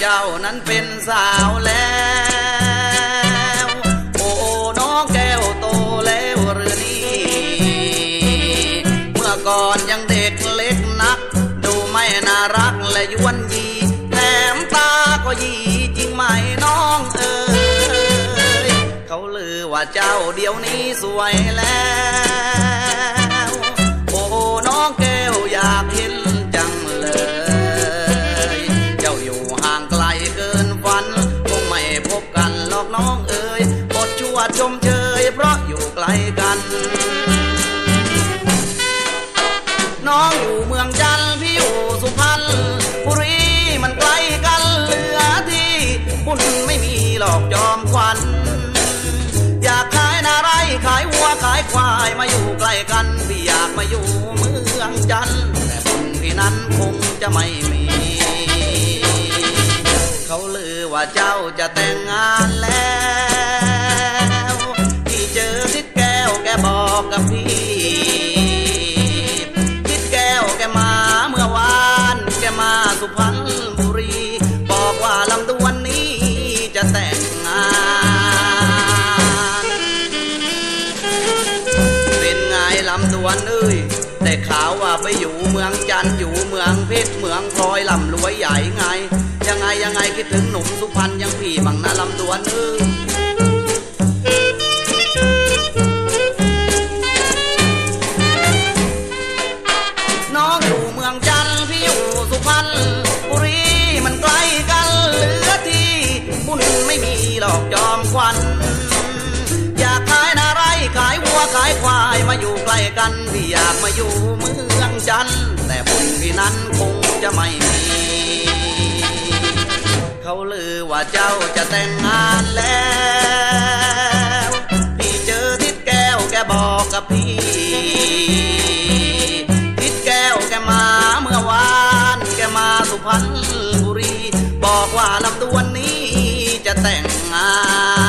เจ้านั้นเป็นสาวแล้ว โอ้น้องแก้วโตแล้วหรือนี่ เมื่อก่อนยังเด็กเล็กนัก ดูไม่น่ารักและยวนยีแถมตาก็ยีจริงไหมน้องเอ๋ยเขาลือว่าเจ้าเดี๋ยวนี้สวยแล้ว วดชมเชยเพราะอยู่ไกลกัน น้องอยู่เมืองจันทร์พี่อยู่สุพรรณบุรีมันไกลกันเหลือที่บุญไม่มีหลอกจอมควันอยากขายนาไรขายวัวขายควายมาอยู่ใกล้กันพี่อยากมาอยู่เมืองจันทร์แต่บุญพี่นั้นคงจะไม่มี เขาลือว่าเจ้าจะแต่งงาน ว่าลำดวนนี้จะแต่งงาน เป็นไงลำดวนเอ้ยได้ข่าวว่าไปอยู่เมืองจันอยู่เมืองเพชรเมืองพลอยลำรวยใหญ่ไง ยังไงยังไงคิดถึงหนุ่มสุพรรณยังพี่บังนะลำดวนเอ้ยน้องอยู่เมืองจันพี่อยู่สุพรรณ หรอกจอมควันอยากขายนาไรขายวัวขายควายมาอยู่ใกล้กันพี่อยากมาอยู่เมืองจันทร์แต่บุญพี่นั้นคงจะไม่มีเขาลือว่าเจ้าจะแต่งงานแล้วพี่เจอทิดแก้วแกบอกกับพี่ 等啊。